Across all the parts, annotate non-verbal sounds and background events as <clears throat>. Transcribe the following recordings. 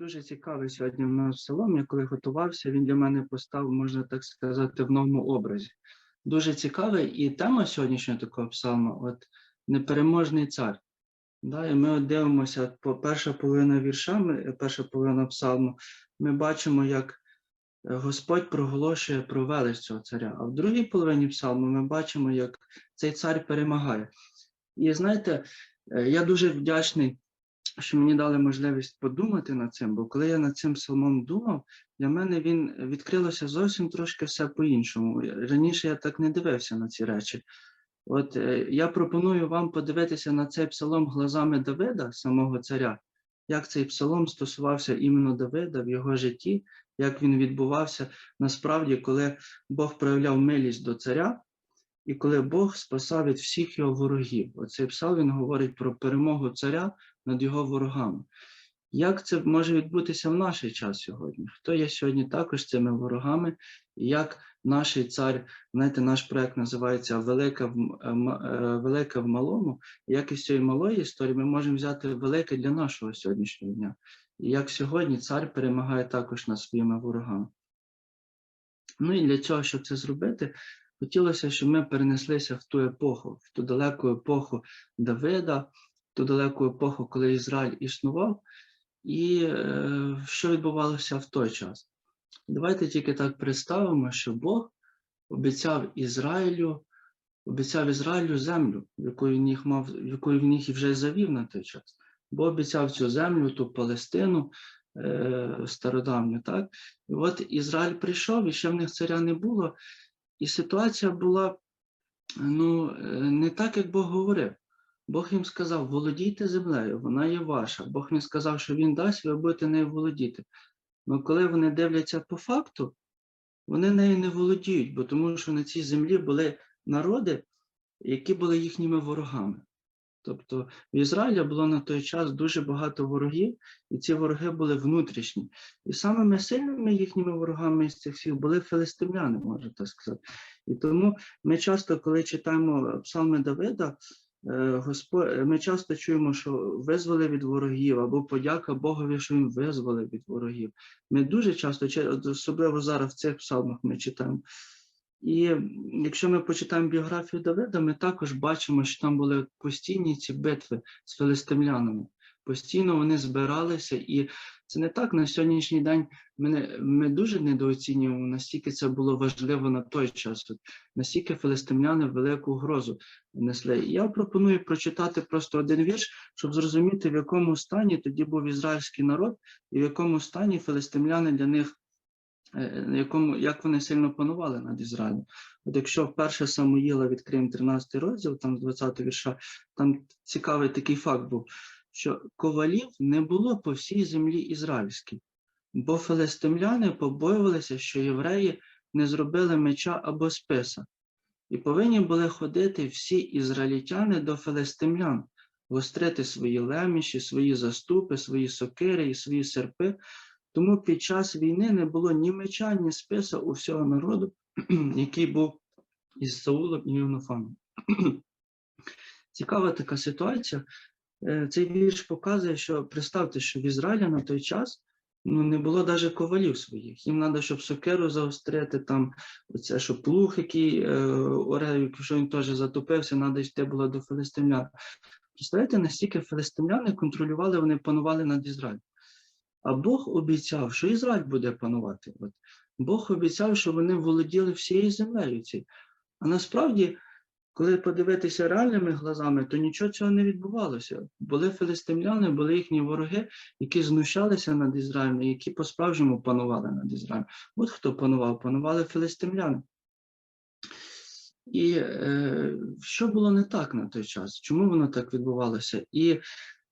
Дуже цікавий сьогодні в нас псалом. Я коли готувався, він для мене постав, можна так сказати, в новому образі. Дуже цікавий, і тема сьогоднішнього такого псалму от непереможний цар. Да, і ми от дивимося по перша половина віршами, перша половина псалму, ми бачимо, як е, Господь проголошує про велич цього царя. А в другій половині псалму ми бачимо, як цей цар перемагає. І знаєте, е, я дуже вдячний що мені дали можливість подумати над цим, бо коли я над цим псалмом думав, для мене він відкрилося зовсім трошки все по-іншому. Раніше я так не дивився на ці речі. От е, я пропоную вам подивитися на цей псалом глазами Давида, самого царя, як цей псалом стосувався іменно Давида в його житті, як він відбувався насправді, коли Бог проявляв милість до царя, і коли Бог спасав від всіх його ворогів. Оцей псалм він говорить про перемогу царя над його ворогами. Як це може відбутися в наш час сьогодні? Хто є сьогодні також цими ворогами? Як наш цар, знаєте, наш проект називається Велика в, е, е, Велика в малому. Як із цієї малої історії ми можемо взяти велике для нашого сьогоднішнього дня. І як сьогодні цар перемагає також над своїми ворогами. Ну і для цього, щоб це зробити, хотілося, щоб ми перенеслися в ту епоху, в ту далеку епоху Давида, ту далеку епоху, коли Ізраїль існував, і е, що відбувалося в той час. Давайте тільки так представимо, що Бог обіцяв Ізраїлю, обіцяв Ізраїлю землю, яку він їх мав, яку він їх вже завів на той час. Бо обіцяв цю землю, ту Палестину е, стародавню, так? І от Ізраїль прийшов, і ще в них царя не було, і ситуація була ну, е, не так, як Бог говорив. Бог їм сказав: володійте землею, вона є ваша. Бог не сказав, що він дасть, ви будете нею володіти. Але коли вони дивляться по факту, вони нею не володіють, бо тому що на цій землі були народи, які були їхніми ворогами. Тобто в Ізраїлі було на той час дуже багато ворогів, і ці вороги були внутрішні. І самими сильними їхніми ворогами із цих всіх були филистимляни, можна так сказати. І тому ми часто, коли читаємо псалми Давида, Господь, ми часто чуємо, що визволи від ворогів, або подяка Богові, що він визволив від ворогів. Ми дуже часто, особливо зараз в цих псалмах ми читаємо. І якщо ми почитаємо біографію Давида, ми також бачимо, що там були постійні ці битви з филистимлянами. Постійно вони збиралися, і це не так на сьогоднішній день. Ми, ми дуже недооцінюємо, настільки це було важливо на той час, от, настільки филистимляни велику грозу несли. Я пропоную прочитати просто один вірш, щоб зрозуміти, в якому стані тоді був ізраїльський народ, і в якому стані филистимляни для них е, якому, як вони сильно панували над Ізраїлем. От якщо вперше Самуїла відкриємо 13 розділ, там з 20 вірша, там цікавий такий факт був, що ковалів не було по всій землі ізраїльській, бо филистимляни побоювалися, що євреї не зробили меча або списа, і повинні були ходити всі ізраїльтяни до филистимлян, гострити свої леміші, свої заступи, свої сокири і свої серпи, тому під час війни не було ні меча, ні списа у всього народу, <clears throat> який був із Саулом і Юнофаном. <clears throat> Цікава така ситуація. Е, Цей вірш показує, що представте, що в Ізраїлі на той час ну, не було навіть ковалів своїх. Їм треба, щоб сокиру заострити, там, оце, щоб плуг, який е, орев, якщо він теж затопився, треба йти було до филистимлян. Представляєте, настільки филистимляни контролювали, вони панували над Ізраїлем. А Бог обіцяв, що Ізраїль буде панувати. От. Бог обіцяв, що вони володіли всією землею. цією. А насправді, коли подивитися реальними глазами, то нічого цього не відбувалося. Були филистимляни, були їхні вороги, які знущалися над Ізраїлем, які по-справжньому панували над Ізраїлем. От хто панував, панували филистимляни. І е, що було не так на той час? Чому воно так відбувалося? І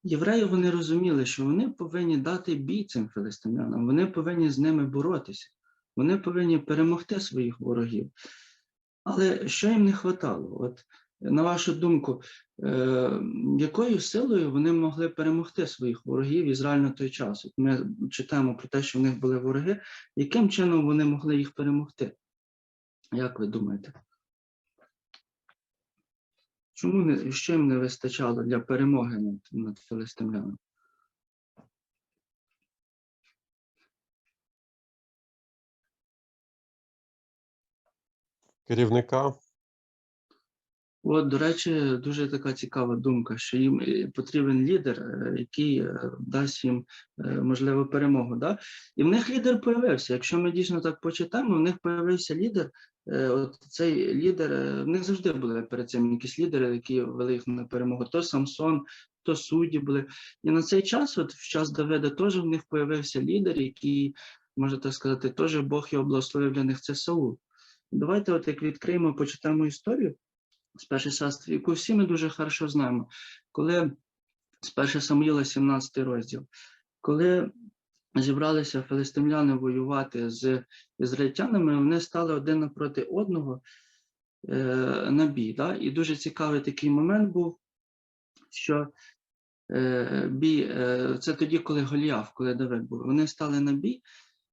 євреї вони розуміли, що вони повинні дати бій цим филистимлянам, вони повинні з ними боротися, вони повинні перемогти своїх ворогів. Але що їм не хватало? От на вашу думку, е, якою силою вони могли перемогти своїх ворогів Ізраїль на той час? От ми читаємо про те, що в них були вороги, яким чином вони могли їх перемогти? Як ви думаєте? Чому не, що їм не вистачало для перемоги над, над филистимлянами? Керівника. От, до речі, дуже така цікава думка, що їм е, потрібен лідер, е, який е, дасть їм можливо перемогу. Да? І в них лідер появився. Якщо ми дійсно так почитаємо, в них появився лідер. От цей лідер, в них завжди були перед цим якісь лідери, які вели їх на перемогу. То Самсон, то судді були. І на цей час, от в час Давида, теж в них появився лідер, який, можна так сказати, теж Бог його благословив для них. Це Саул. Давайте, от як відкриємо, почитаємо історію з першої царства, яку всі ми дуже хорошо знаємо. Коли з 1 Самуїла, 17 розділ, коли зібралися филистимляни воювати з ізраїльтянами, вони стали один напроти одного е, на бій. Да? І дуже цікавий такий момент був, що е, бій, е, це тоді, коли Голіаф, коли Давид був, вони стали на бій,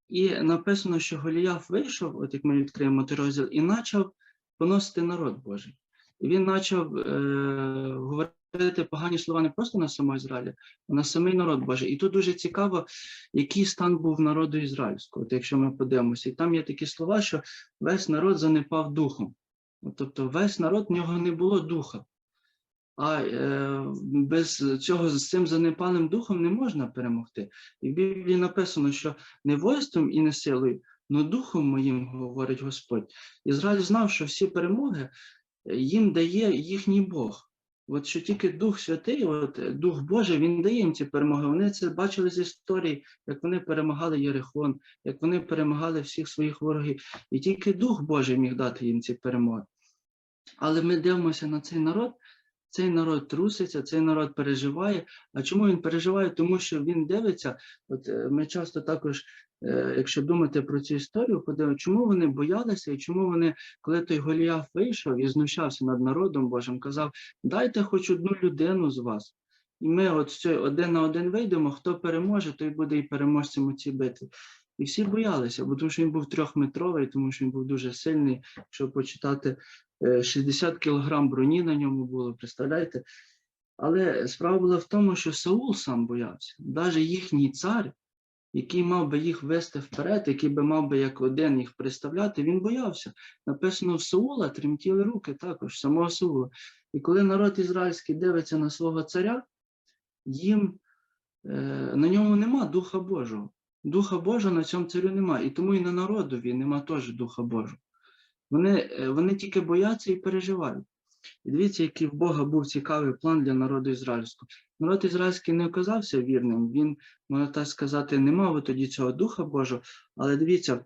і написано, що Голіаф вийшов, от як ми відкриємо той розділ, і почав поносити народ Божий. І він почав е, говорити погані слова не просто на самого Ізраїля, а на самий народ Божий. І тут дуже цікаво, який стан був народу ізраїльського, от якщо ми подивимося. І там є такі слова, що весь народ занепав духом. Тобто весь народ в нього не було духа. А е, без цього з цим занепалим духом не можна перемогти. І в Біблії написано, що не воїнством і не силою, но духом моїм, говорить Господь. Ізраїль знав, що всі перемоги е, їм дає їхній Бог. От що тільки Дух Святий, от е, Дух Божий, він дає їм ці перемоги. Вони це бачили з історії, як вони перемагали Єрихон, як вони перемагали всіх своїх ворогів. І тільки Дух Божий міг дати їм ці перемоги. Але ми дивимося на цей народ. Цей народ труситься, цей народ переживає. А чому він переживає? Тому що він дивиться. От е, ми часто також, е, якщо думати про цю історію, подивимося, чому вони боялися, і чому вони, коли той Голіаф вийшов і знущався над народом Божим, казав: дайте хоч одну людину з вас. І ми от з один на один вийдемо, хто переможе, той буде і переможцем у цій битві. І всі боялися, бо тому що він був трьохметровий, тому що він був дуже сильний, щоб почитати 60 кілограм броні на ньому було, представляєте? Але справа була в тому, що Саул сам боявся. Навіть їхній цар, який мав би їх вести вперед, який би мав би як один їх представляти, він боявся. Написано в Саула тремтіли руки також, самого Саула. І коли народ ізраїльський дивиться на свого царя, їм е, на ньому нема Духа Божого. Духа Божого на цьому царю немає. І тому і на народові нема теж Духа Божого. Вони, е, вони тільки бояться і переживають. І дивіться, який в Бога був цікавий план для народу ізраїльського. Народ ізраїльський не оказався вірним, він, можна так сказати, не мав тоді цього Духа Божого, але дивіться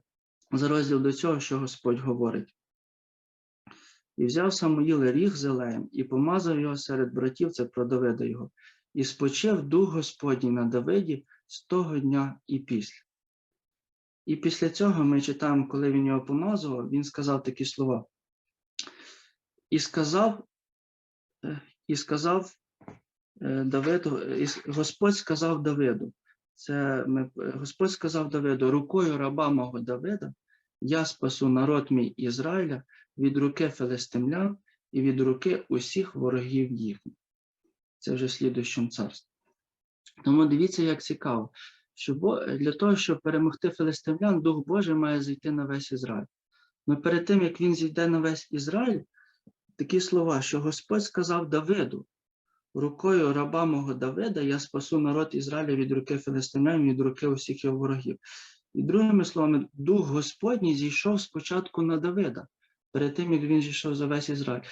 за розділ до цього, що Господь говорить. І взяв Самуїл ріг зелеєм і помазав його серед братів, це про Давида його, і спочив дух Господній на Давиді з того дня і після. І після цього ми читаємо, коли він його помазував, він сказав такі слова. І сказав, е, і сказав е, Давиду, і Господь сказав Давиду, це ми, е, Господь сказав Давиду, рукою раба мого Давида я спасу народ мій Ізраїля від руки филистимлян і від руки усіх ворогів їхніх. Це вже в слідуючому царстві. Тому дивіться, як цікаво, що для того, щоб перемогти филистимлян, Дух Божий має зійти на весь Ізраїль. Але перед тим, як він зійде на весь Ізраїль, такі слова, що Господь сказав Давиду, рукою раба мого Давида я спасу народ Ізраїля від руки филистимлян, від руки усіх його ворогів. І другими словами, Дух Господній зійшов спочатку на Давида, перед тим, як він зійшов за весь Ізраїль.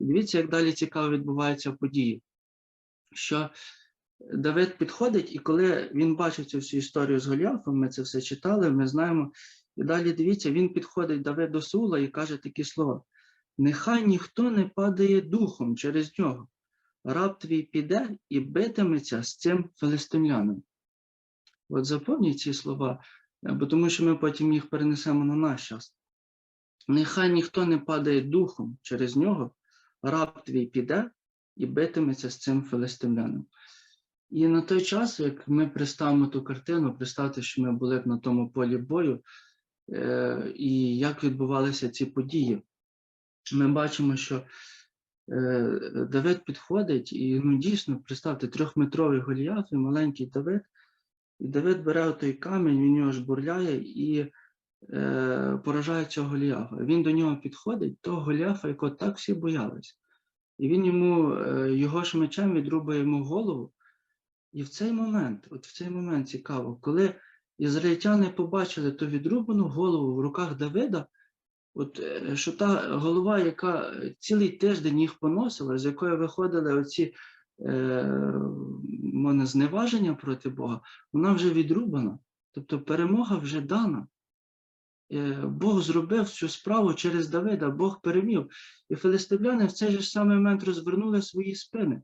І дивіться, як далі цікаво відбуваються події. Що Давид підходить, і коли він бачив цю всю історію з Голіафом, ми це все читали, ми знаємо. І далі дивіться, він підходить Давид до Сула і каже такі слова: Нехай ніхто не падає духом через нього. Раб твій піде і битиметься з цим филистимляном. От запомніть ці слова, е, бо тому що ми потім їх перенесемо на наш час. Нехай ніхто не падає духом через нього, раб твій піде і битиметься з цим филистимляном. І на той час, як ми представимо ту картину, представте, що ми були б на тому полі бою, е, і як відбувалися ці події. Ми бачимо, що е, Давид підходить, і ну дійсно, представте, трьохметровий Голіаф і маленький Давид. І Давид бере той камінь, він його жбурляє, і е, поражає цього Голіафа. Він до нього підходить, того Голіафа, якого так всі боялись. І він йому е, його ж мечем відрубує йому голову. І в цей момент, от в цей момент цікаво, коли ізраїльтяни побачили ту відрубану голову в руках Давида, от, е, що та голова, яка цілий тиждень їх поносила, з якої виходили оці е, можна, зневаження проти Бога, вона вже відрубана. Тобто перемога вже дана. Е, Бог зробив цю справу через Давида, Бог перемів. І филистимляни в цей же самий момент розвернули свої спини.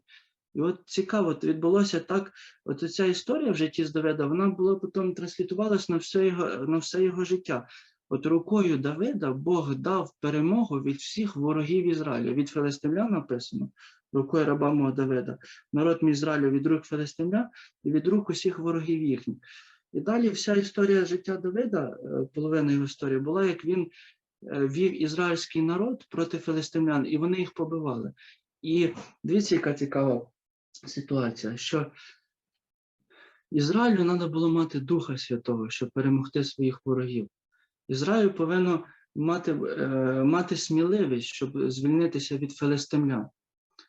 І от цікаво, відбулося так, от ця історія в житті з Давида, вона була потім транслітувалась на все його, на все його життя. От рукою Давида Бог дав перемогу від всіх ворогів Ізраїля. Від филистимлян написано, рукою раба мого Давида. Народ мій Ізраїлю від рук филистимлян і від рук усіх ворогів їхніх. І далі вся історія життя Давида, е, половина його історії, була, як він е, вів ізраїльський народ проти филистимлян, і вони їх побивали. І дивіться, яка цікава ситуація, що Ізраїлю треба було мати Духа Святого, щоб перемогти своїх ворогів. Ізраїль повинно мати, е, мати сміливість, щоб звільнитися від филистимлян.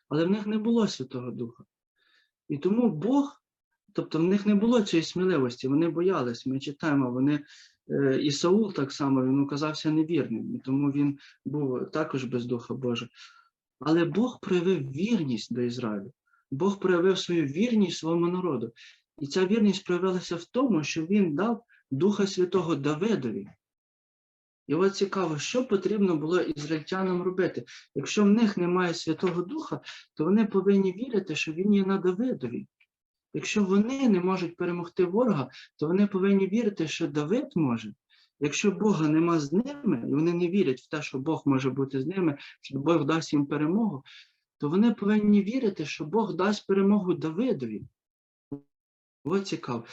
Але в них не було Святого Духа. І тому Бог, тобто в них не було цієї сміливості, вони боялись. Ми читаємо, вони е, і Саул так само він оказався невірним, і тому він був також без Духа Божого. Але Бог проявив вірність до Ізраїлю. Бог проявив свою вірність своєму народу. І ця вірність проявилася в тому, що він дав Духа Святого Давидові. І от цікаво, що потрібно було ізраїльтянам робити. Якщо в них немає Святого Духа, то вони повинні вірити, що він є на Давидові. Якщо вони не можуть перемогти ворога, то вони повинні вірити, що Давид може. Якщо Бога нема з ними, і вони не вірять в те, що Бог може бути з ними, що Бог дасть їм перемогу, то вони повинні вірити, що Бог дасть перемогу Давидові. Ось цікаво.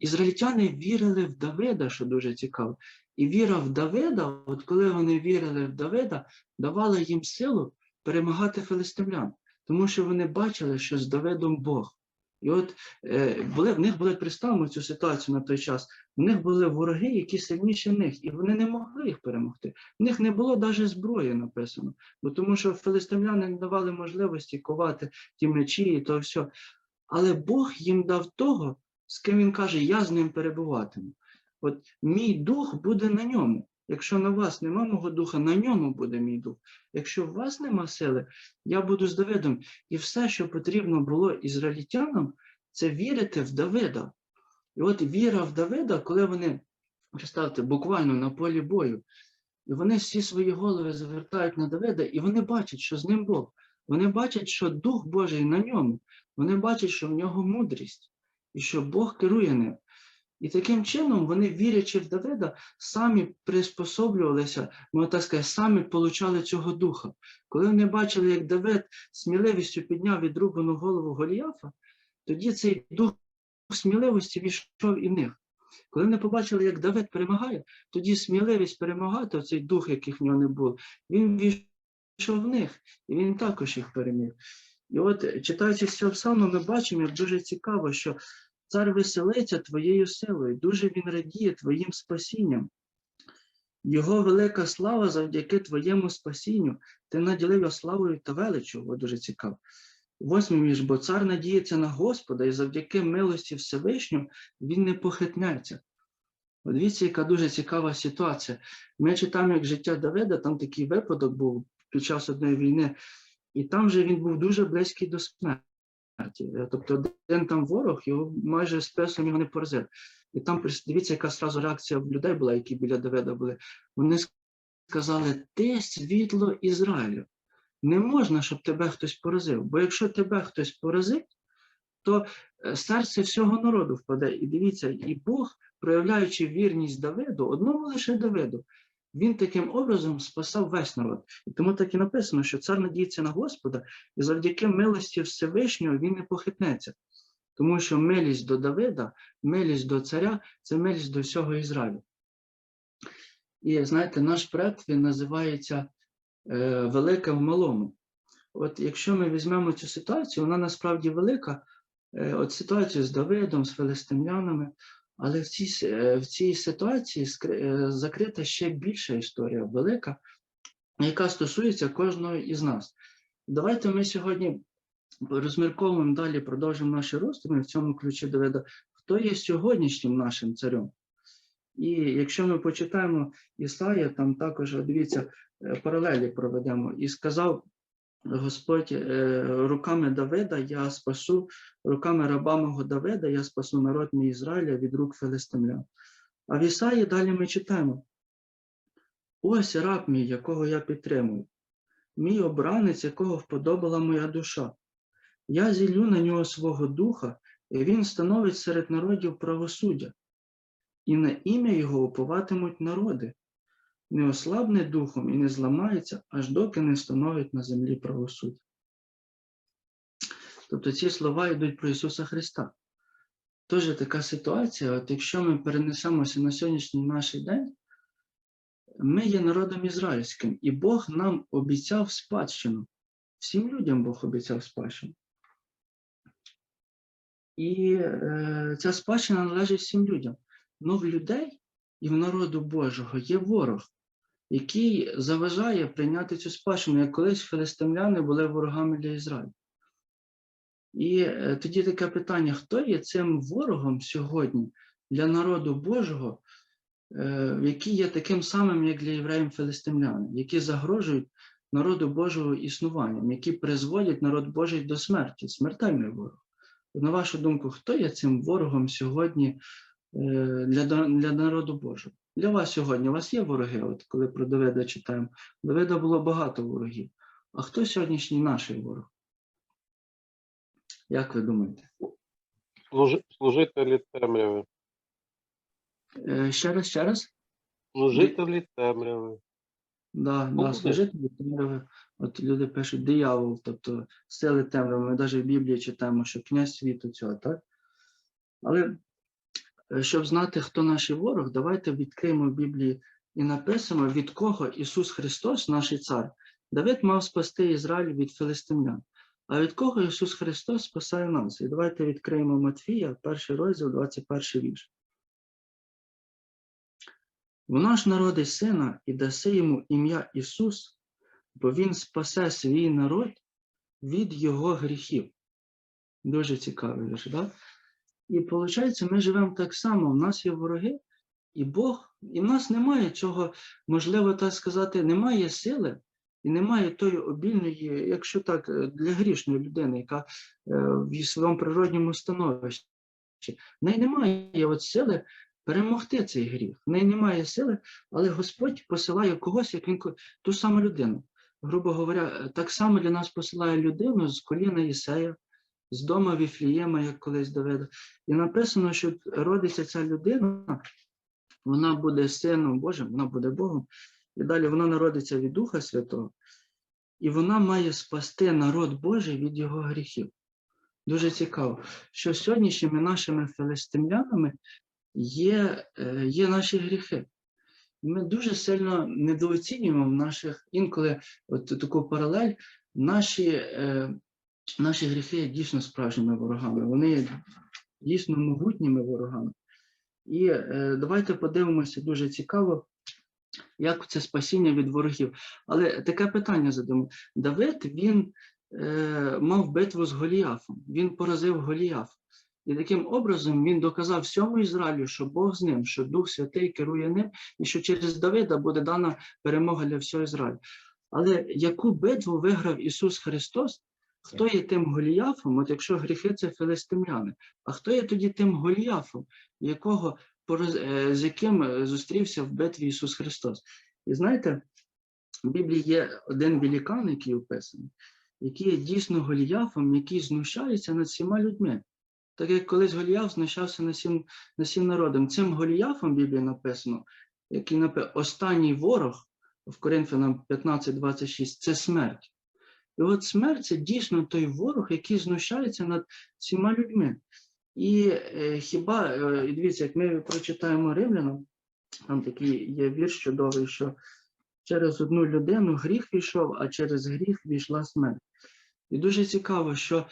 Ізраїльтяни вірили в Давида, що дуже цікаво. І віра в Давида, от коли вони вірили в Давида, давала їм силу перемагати филистимлян, тому що вони бачили, що з Давидом Бог. І от е, були, в них були представимо цю ситуацію на той час. В них були вороги, які сильніші них, і вони не могли їх перемогти. В них не було навіть зброї написано, бо тому що филистимляни не давали можливості ковати ті мечі і то все. Але Бог їм дав того, з ким він каже, я з ним перебуватиму. От мій дух буде на ньому. Якщо на вас нема мого духа, на ньому буде мій дух. Якщо у вас нема сили, я буду з Давидом. І все, що потрібно було ізраїльтянам, це вірити в Давида. І от віра в Давида, коли вони, представте, буквально на полі бою, і вони всі свої голови завертають на Давида, і вони бачать, що з ним Бог. Вони бачать, що Дух Божий на ньому. Вони бачать, що в нього мудрість, і що Бог керує ним. І таким чином вони, вірячи в Давида, самі приспособлювалися, можна так сказати, самі получали цього духа. Коли вони бачили, як Давид сміливістю підняв відрубану голову Голіафа, тоді цей дух сміливості війшов і в них. Коли вони побачили, як Давид перемагає, тоді сміливість перемагати, цей дух, яких в нього не було, він війшов в них, і він також їх переміг. І от, читаючи з цього псалму, ми бачимо, як дуже цікаво, що Цар веселиться твоєю силою, дуже він радіє твоїм спасінням. Його велика слава завдяки твоєму спасінню. Ти наділив його славою та величу. О, дуже цікаво. Восьмий між, бо цар надіється на Господа, і завдяки милості Всевишню він не похитнеться. Дивіться, яка дуже цікава ситуація. Ми читаємо, як життя Давида, там такий випадок був під час одної війни, і там же він був дуже близький до смерті. Тобто один там ворог, його майже списом його не поразив. І там дивіться, яка сразу реакція в людей була, які біля Давида були. Вони сказали: Ти світло Ізраїлю. Не можна, щоб тебе хтось поразив. Бо якщо тебе хтось поразить, то серце всього народу впаде. І дивіться, і Бог, проявляючи вірність Давиду, одному лише Давиду, він таким образом спасав весь народ. І тому так і написано, що цар надіється на Господа, і завдяки милості Всевишнього він не похитнеться. Тому що милість до Давида, милість до царя це милість до всього Ізраїлю. І знаєте, наш предк він називається е, Велика в малому. От якщо ми візьмемо цю ситуацію, вона насправді велика. Е, от ситуацію з Давидом, з филистимлянами, Але в цій, е, в цій ситуації е, закрита ще більша історія, велика, яка стосується кожного із нас. Давайте ми сьогодні розмірковуємо далі, продовжимо наші роздуми в цьому ключі Давида, хто є сьогоднішнім нашим царем. І якщо ми почитаємо Ісая, там також дивіться, е, паралелі проведемо. І сказав Господь е, руками Давида я спасу, руками раба мого Давида я спасу народ мій Ізраїля від рук филистимлян. А в Ісаї далі ми читаємо: ось раб мій, якого я підтримую, мій обранець, якого вподобала моя душа. Я зіллю на нього свого духа, і він становить серед народів правосуддя, і на ім'я його уповатимуть народи. Не ослабне духом і не зламається, аж доки не встановить на землі правосуддя. Тобто ці слова йдуть про Ісуса Христа. Тож така ситуація, от якщо ми перенесемося на сьогоднішній наш день, ми є народом ізраїльським, і Бог нам обіцяв спадщину. Всім людям Бог обіцяв спадщину. І е, ця спадщина належить всім людям. Ну в людей і в народу Божого є ворог, який заважає прийняти цю спадщину, як колись филистимляни були ворогами для Ізраїлю. І е, тоді таке питання: хто є цим ворогом сьогодні для народу Божого, е, які є таким самим, як для євреїв филистимляни, які загрожують народу Божого існуванням, які призводять народ Божий до смерті, смертельний ворог. На вашу думку, хто є цим ворогом сьогодні е, для, для народу Божого? Для вас сьогодні у вас є вороги, от коли про Давида читаємо. Давида було багато ворогів. А хто сьогоднішній наш ворог? Як ви думаєте? Служителі темряви. Е, Ще раз, ще раз? Служителі темряви. Да, да, служителі темряви. От люди пишуть диявол, тобто сили темряви. Ми навіть в Біблії читаємо, що князь світу цього, так? Але щоб знати, хто наш ворог, давайте відкриємо в Біблії і написано, від кого Ісус Христос, наш цар, Давид мав спасти Ізраїль від филистимлян. А від кого Ісус Христос спасає нас? І давайте відкриємо Матфія, перший розділ, 21 вірш. Вона ж народить сина і даси йому ім'я Ісус, бо Він спасе свій народ від його гріхів. Дуже цікавий вірш, да? І виходить, ми живемо так само. У нас є вороги, і Бог, і в нас немає цього, можливо, так сказати, немає сили і немає тої обільної, якщо так, е, для грішної людини, яка е, в своєму природньому становищі. В неї немає от сили перемогти цей гріх. В неї немає сили, але Господь посилає когось, як він ту саму людину. Грубо говоря, е, так само для нас посилає людину з коліна Єсея, з дома Віфлієма, як колись Давида. І написано, що родиться ця людина, вона буде сином Божим, вона буде Богом. І далі вона народиться від Духа Святого, і вона має спасти народ Божий від його гріхів. Дуже цікаво, що сьогоднішніми нашими филистимлянами є, е, є наші гріхи. Ми дуже сильно недооцінюємо в наших інколи от таку паралель, наші, е, наші гріхи є дійсно справжніми ворогами. Вони є дійсно могутніми ворогами. І е, давайте подивимося дуже цікаво, як це спасіння від ворогів. Але таке питання задамо. Давид він е, мав битву з Голіафом, він поразив Голіаф. І таким образом він доказав всьому Ізраїлю, що Бог з ним, що Дух Святий керує ним, і що через Давида буде дана перемога для всього Ізраїлю. Але яку битву виграв Ісус Христос? Хто є тим Голіафом? От якщо гріхи це филистимляни, а хто є тоді тим Голіафом, якого е, з яким е, зустрівся в битві Ісус Христос? І знаєте, в Біблії є один великан, який описаний, який є дійсно Голіафом, який знущається над всіма людьми. Так як колись Голіаф знущався над всім, над всім народом. Цим Голіафом в Біблії написано, який написано, останній ворог в Коринфянам 15.26 це смерть. І от смерть це дійсно той ворог, який знущається над всіма людьми. І е, хіба, е, дивіться, як ми прочитаємо римлянам, там такий є вірш чудовий, що через одну людину гріх війшов, а через гріх війшла смерть. І дуже цікаво, що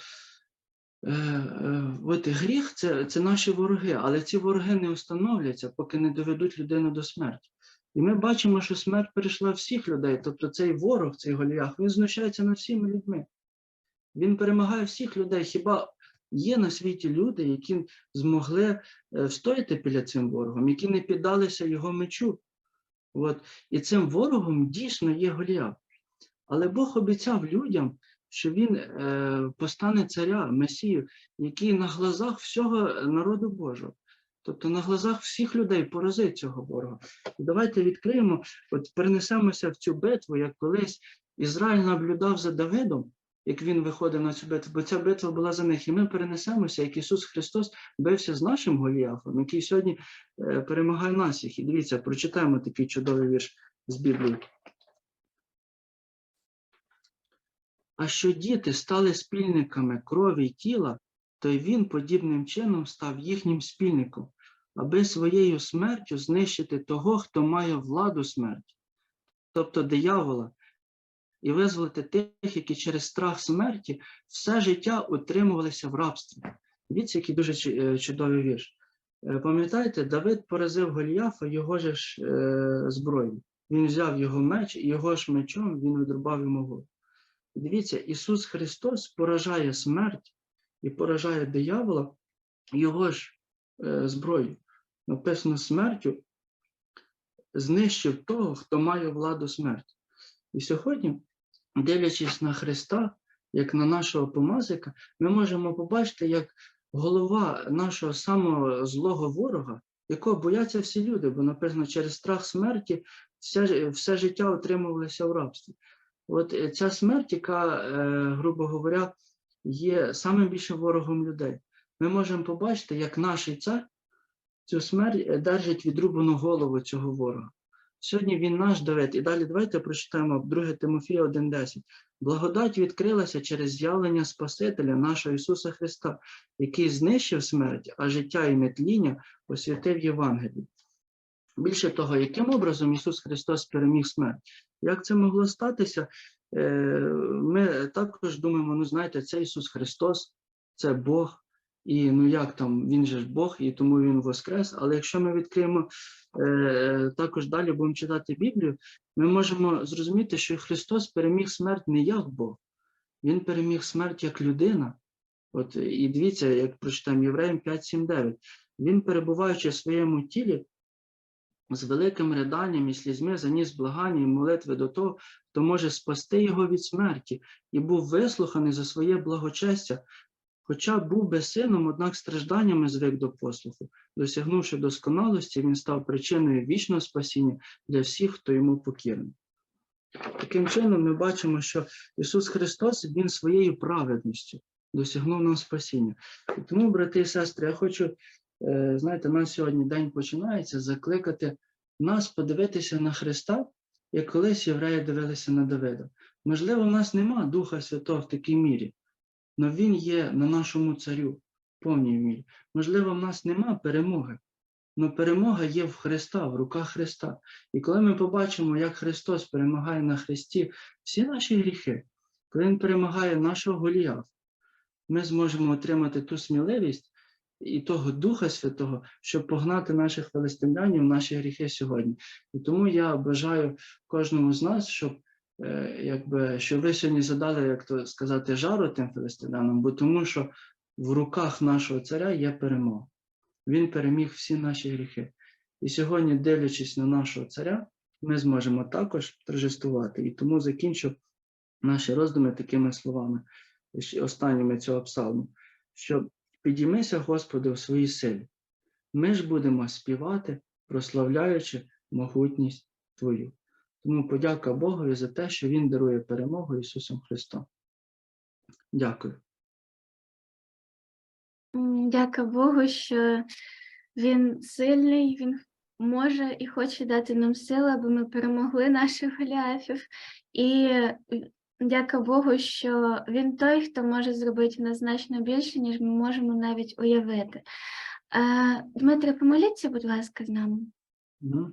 е, е, от гріх це, це наші вороги, але ці вороги не установляться, поки не доведуть людину до смерті. І ми бачимо, що смерть перейшла всіх людей. Тобто цей ворог, цей Голіаф, він знущається над всіма людьми. Він перемагає всіх людей. Хіба є на світі люди, які змогли е, встояти перед цим ворогом, які не піддалися його мечу? От. І цим ворогом дійсно є Голіаф. Але Бог обіцяв людям, що він е, постане царя, месію, який на глазах всього народу Божого, тобто на глазах всіх людей поразить цього ворога. Давайте відкриємо, от перенесемося в цю битву, як колись Ізраїль наблюдав за Давидом, як він виходив на цю битву, бо ця битва була за них. І ми перенесемося, як Ісус Христос бився з нашим Голіафом, який сьогодні е, перемагає нас всіх. І дивіться, прочитаємо такий чудовий вірш з Біблії. А що діти стали спільниками крові й тіла, то й він подібним чином став їхнім спільником, аби своєю смертю знищити того, хто має владу смерті, тобто диявола, і визволити тих, які через страх смерті все життя утримувалися в рабстві. Дивіться, який дуже е, чудовий вірш. Е, Пам'ятаєте, Давид поразив Голіафа його ж е, зброєю. Він взяв його меч, і його ж мечом він відрубав йому голову. Дивіться, Ісус Христос поражає смерть і поражає диявола його ж е, зброєю. Написано смертю, знищив того, хто має владу смерті. І сьогодні, дивлячись на Христа, як на нашого помазика, ми можемо побачити, як голова нашого самого злого ворога, якого бояться всі люди, бо написано, через страх смерті все, все життя отримувалося в рабстві. От е, ця смерть, яка, е, грубо говоря, є самим більшим ворогом людей. Ми можемо побачити, як наш цар цю смерть е, держить відрубану голову цього ворога. Сьогодні він наш Давид. І далі давайте прочитаємо 2 Тимофія 1.10. Благодать відкрилася через з'явлення Спасителя нашого Ісуса Христа, який знищив смерть, а життя і нетління освятив Євангелії. Більше того, яким образом Ісус Христос переміг смерть? Як це могло статися? Е, Ми також думаємо, ну знаєте, це Ісус Христос, це Бог, і ну як там, Він же ж Бог, і тому Він воскрес. Але якщо ми відкриємо е, також далі, будемо читати Біблію, ми можемо зрозуміти, що Христос переміг смерть не як Бог, Він переміг смерть як людина. От і дивіться, як прочитаємо Євреям 5, 7, 9. Він, перебуваючи в своєму тілі, з великим риданням і слізьми заніс благання і молитви до того, хто може спасти його від смерті, і був вислуханий за своє благочестя, хоча був би сином, однак стражданнями звик до послуху. Досягнувши досконалості, він став причиною вічного спасіння для всіх, хто йому покірний. Таким чином, ми бачимо, що Ісус Христос Він своєю праведністю досягнув нам спасіння. І тому, брати і сестри, я хочу знаєте, у нас сьогодні день починається закликати нас подивитися на Христа, як колись євреї дивилися на Давида. Можливо, в нас нема Духа Святого в такій мірі, але Він є на нашому царю в повній мірі. Можливо, в нас нема перемоги, але перемога є в Христа, в руках Христа. І коли ми побачимо, як Христос перемагає на Христі всі наші гріхи, коли Він перемагає нашого Голіафа, ми зможемо отримати ту сміливість і того Духа Святого, щоб погнати наших филистимлянів, наші гріхи сьогодні. І тому я бажаю кожному з нас, щоб, е, якби, щоб ви сьогодні задали, як то сказати, жару тим филистимлянам, бо тому що в руках нашого царя є перемога. Він переміг всі наші гріхи. І сьогодні, дивлячись на нашого царя, ми зможемо також торжествувати. І тому закінчу наші роздуми такими словами, останніми цього псалму, що підіймися, Господи, у своїй силі. Ми ж будемо співати, прославляючи могутність Твою. Тому подяка Богові за те, що Він дарує перемогу Ісусом Христом. Дякую. Дяка Богу, що він сильний, він може і хоче дати нам сили, аби ми перемогли наших голіафів. І дяка Богу, що він той, хто може зробити нас значно більше, ніж ми можемо навіть уявити. Е, Дмитре, помоліться, будь ласка, з нами. Ну.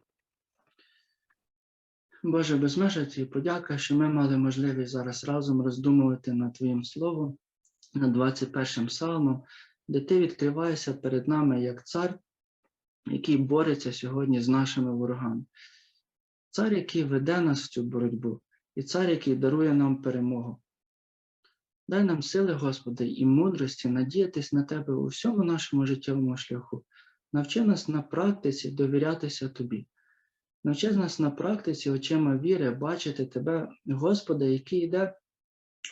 Боже, безмежа Тобі подяка, що ми мали можливість зараз разом роздумувати над Твоїм Словом. над 21 псалмом, де ти відкриваєшся перед нами як цар, який бореться сьогодні з нашими ворогами. Цар, який веде нас в цю боротьбу, і цар, який дарує нам перемогу. Дай нам сили, Господи, і мудрості надіятись на Тебе у всьому нашому життєвому шляху. Навчи нас на практиці довірятися Тобі. Навчи нас на практиці очима віри бачити Тебе, Господа, який йде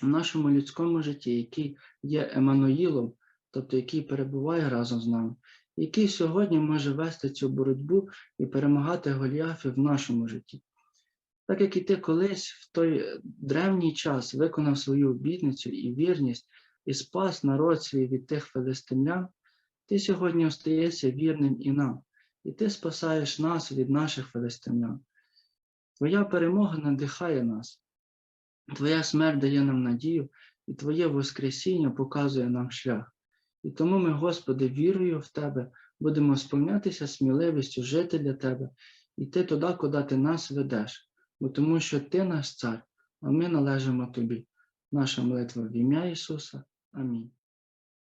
в нашому людському житті, який є Еммануїлом, тобто який перебуває разом з нами, який сьогодні може вести цю боротьбу і перемагати Голіафів в нашому житті. Так як і ти колись в той древній час виконав свою обітницю і вірність і спас народ свій від тих филистимлян, ти сьогодні остаєшся вірним і нам, і ти спасаєш нас від наших филистимлян. Твоя перемога надихає нас, Твоя смерть дає нам надію, і Твоє Воскресіння показує нам шлях. І тому ми, Господи, вірою в Тебе, будемо сповнятися сміливістю жити для Тебе, йти туди, куди Ти нас ведеш, бо тому що Ти наш цар, а ми належимо Тобі. Наша молитва в ім'я Ісуса. Амінь.